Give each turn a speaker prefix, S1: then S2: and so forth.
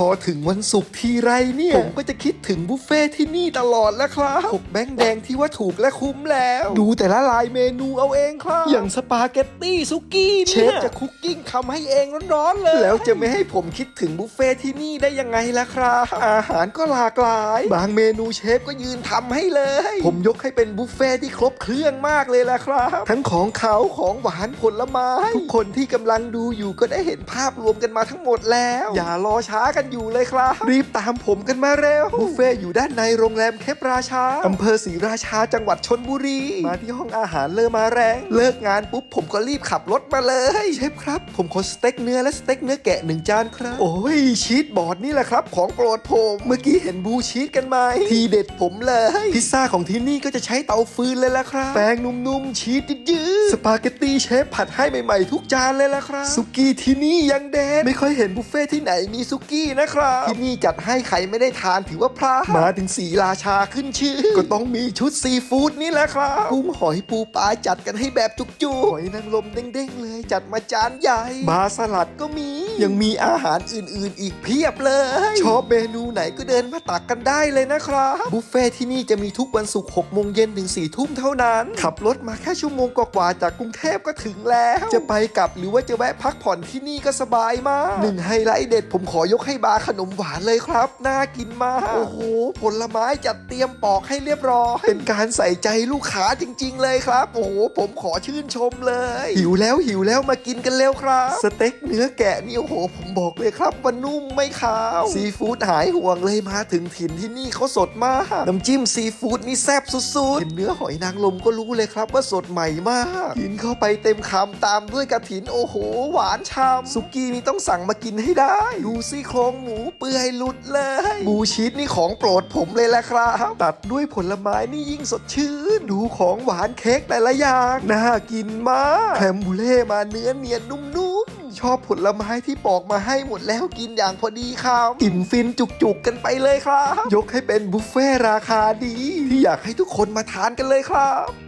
S1: พอถึงวันศุกร์ทีไรเนี่ย ผมก็จะคิดถึงบุฟเฟ่ที่นี่ตลอดแล้วครับหกแบงค์แดงที่ว่าถูกและคุ้มแล้ว ดูแต่ละลายเมนูเอาเองครับ อย่างสปาเกตตี้ซุกี้เชฟจะคุกกิ้งทำให้เองร้อนๆเลย แล้วจะไม่ให้ผมคิดถึงบุฟเฟ่ที่นี่ได้ยังไงล่ะครับ อาหารก็หลากหลาย บางเมนูเชฟก็ยืนทำให้เลย ผมยกให้เป็นบุฟเฟ่ที่ครบเครื่องมากเลยล่ะครับ ทั้งของเขาวของหวานผลไม้ทุกคนที่กำลังดูอยู่ก็ได้เห็นภาพรวมกันมาทั้งหมดแล้ว อย่ารอช้ากันอยู่เลยครับ รีบตามผมกันมาเร็วบุฟเฟ่อยู่ด้านในโรงแรมเคปราชาอำเภอศรีราชาจังหวัดชนบุรี มาที่ห้องอาหารเลอมาแรง เลิกงานปุ๊บผมก็รีบขับรถมาเลยเชฟครับ ผมขอสเต็กเนื้อและสเต็กเนื้อแกะหนึ่งจานครับ โอ้ยชีสบอร์ดนี่แหละครับ ของโปรดผม เมื่อกี้เห็นบูชีสกันไหมทีเด็ดผมเลย พิซซ่าของที่นี่ก็จะใช้เตาฟืนเลยละครับ แป้งนุ่มๆชีสยืดๆสปาเกตตี้เชฟผัดให้ใหม่ๆทุกจานเลยละครับ สุกี้ที่นี่ยังเด็ดไม่ค่อยเห็นบุฟเฟ่ที่ไหนมีสุกี้นะครับ ที่นี่จัดให้ใครไม่ได้ทานถือว่าพลาดมาถึงสีราชาขึ้นชื่อ ก็ต้องมีชุดซีฟู้ดนี่แหละครับกุ้งหอยปูปลาจัดกันให้แบบจุกๆหอยนางรมเด้งๆเลย จัดมาจานใหญ่มาสลัดก็มี ยังมีอาหารอื่นๆ อีกเพียบเลย ชอบเมนูไหนก็เดินมาตักกันได้เลยนะครับ บุฟเฟ่ที่นี่จะมีทุกวันศุกร์6โมงเย็นถึง4ทุ่มเท่านั้น ขับรถมาแค่ชั่วโมงกว่าๆจากกรุงเทพก็ถึงแล้ว จะไปกลับหรือว่าจะแวะพักผ่อนที่นี่ก็สบายมากหนึ่งไฮไลท์เด็ดผมขอยกให้บาร์ขนมหวานเลยครับ น่ากินมาก โอ้โห ผลไม้จัดเตรียมปอกให้เรียบร้อย เป็นการใส่ใจลูกค้าจริง ๆ เลยครับ โอ้โห ผมขอชื่นชมเลย หิวแล้วหิวแล้วมากินกันเร็วครับ สเต็กเนื้อแกะนี่โอ้โห ผมบอกเลยครับว่านุ่มไม่ขาว ซีฟู้ดหายห่วงเลยมาถึงถิ่นที่นี่เขาสดมาก น้ำจิ้มซีฟู้ดนี่แซ่บสุดๆเห็นเนื้อหอยนางรมก็รู้เลยครับ ว่าสดใหม่มาก กินเข้าไปเต็มคำตามด้วยกระถินโอ้โห หวานฉ่ำสุกี้นี่ต้องสั่งมากินให้ได้ ดูซี่โครงหมูเปื่อยหลุดเลยบูชีสนี่ของโปรดผมเลยแหละครับ ตัดด้วยผลไม้นี่ยิ่งสดชื่น ดูของหวานเค้กแต่ละอย่าง น่ากินมากแคมบูเล่มาเนื้อเนียนนุ่มๆ ชอบผลไม้ที่ปอกมาให้หมดแล้วกินอย่างพอดีครับอิ่มฟินจุกๆกันไปเลยครับ ยกให้เป็นบุฟเฟ่ราคาดี ที่อยากให้ทุกคนมาทานกันเลยครับ